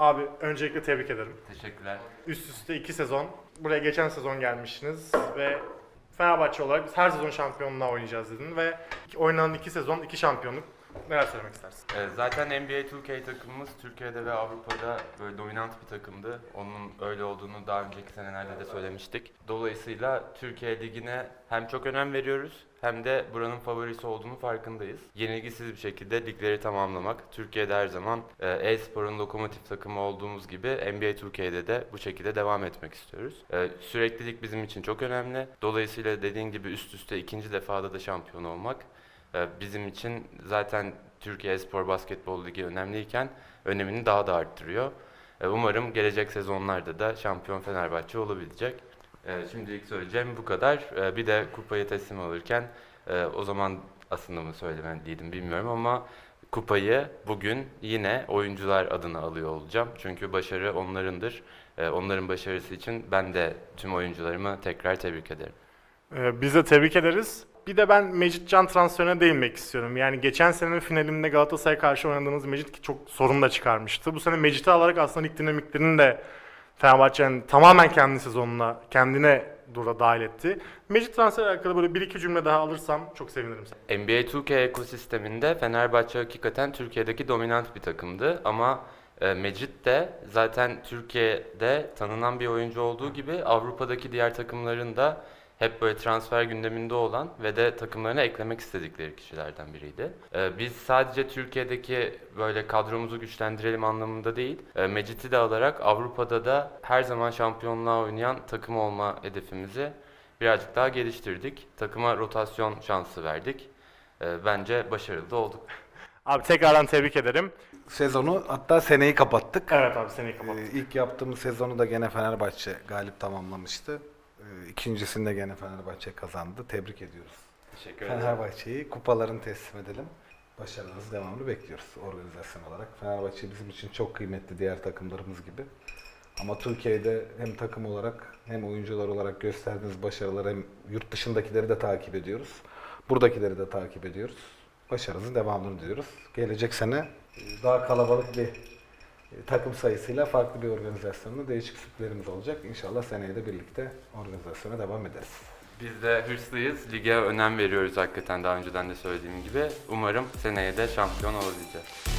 Abi öncelikle tebrik ederim. Teşekkürler. Üst üste iki sezon. Buraya geçen sezon gelmişsiniz ve Fenerbahçe olarak biz her sezon şampiyonluğa oynayacağız dedin ve oynanan iki sezon iki şampiyonluk. Neler söylemek istersin? Ee, zaten NBA 2K takımımız Türkiye'de ve Avrupa'da böyle dominant bir takımdı. Onun öyle olduğunu daha önceki senelerde de söylemiştik. Dolayısıyla Türkiye Ligi'ne hem çok önem veriyoruz hem de buranın favorisi olduğunu farkındayız. Yenilgisiz bir şekilde ligleri tamamlamak. Türkiye'de her zaman e, e-sporun lokomotif takımı olduğumuz gibi NBA 2K'de de bu şekilde devam etmek istiyoruz. E, Süreklilik bizim için çok önemli. Dolayısıyla dediğin gibi üst üste ikinci defada da şampiyon olmak e, bizim için zaten Türkiye Spor Basketbol Ligi önemliyken önemini daha da arttırıyor. E, Umarım gelecek sezonlarda da şampiyon Fenerbahçe olabilecek. E, Şimdilik söyleyeceğim bu kadar. E, Bir de kupayı teslim alırken e, o zaman aslında mı söylemeliydim bilmiyorum ama kupayı bugün yine oyuncular adına alıyor olacağım. Çünkü başarı onlarındır. E, Onların başarısı için ben de tüm oyuncularımı tekrar tebrik ederim. Ee, biz de tebrik ederiz. Bir de ben Mecit Can transferine değinmek istiyorum. Yani geçen senenin finalinde Galatasaray'a karşı oynadığınız Mecit çok sorun da çıkarmıştı. Bu sene Mecit'i alarak aslında lig dinamiklerini de Fenerbahçe'nin tamamen kendi sezonuna, kendine dura dahil etti. Mecit transferi alakalı böyle bir iki cümle daha alırsam çok sevinirim. NBA 2K ekosisteminde Fenerbahçe hakikaten Türkiye'deki dominant bir takımdı ama e, Mecit de zaten Türkiye'de tanınan bir oyuncu olduğu gibi Avrupa'daki diğer takımların da hep böyle transfer gündeminde olan ve de takımlarına eklemek istedikleri kişilerden biriydi. E, biz sadece Türkiye'deki böyle kadromuzu güçlendirelim anlamında değil, e, Mecit'i de alarak Avrupa'da da her zaman şampiyonluğa oynayan takım olma hedefimizi birazcık daha geliştirdik. Takıma rotasyon şansı verdik. Ee, bence başarılı da olduk. Abi tekrardan tebrik ederim. Sezonu hatta seneyi kapattık. Evet abi seneyi kapattık. Ee, ilk yaptığımız sezonu da gene Fenerbahçe galip tamamlamıştı. İkincisinde gene Fenerbahçe kazandı. Tebrik ediyoruz. Teşekkür Fenerbahçe'yi kupalarını teslim edelim. Başarınız devamlı bekliyoruz organizasyon olarak. Fenerbahçe bizim için çok kıymetli diğer takımlarımız gibi. Ama Türkiye'de hem takım olarak hem oyuncular olarak gösterdiğiniz başarıları hem yurt dışındakileri de takip ediyoruz. Buradakileri de takip ediyoruz. Başarınızın devamını diliyoruz. Gelecek sene daha kalabalık bir takım sayısıyla farklı bir organizasyonla değişik sürprizlerimiz olacak. İnşallah seneye de birlikte organizasyona devam ederiz. Biz de hırslıyız. Lige önem veriyoruz hakikaten daha önceden de söylediğim gibi. Umarım seneye de şampiyon olabileceğiz.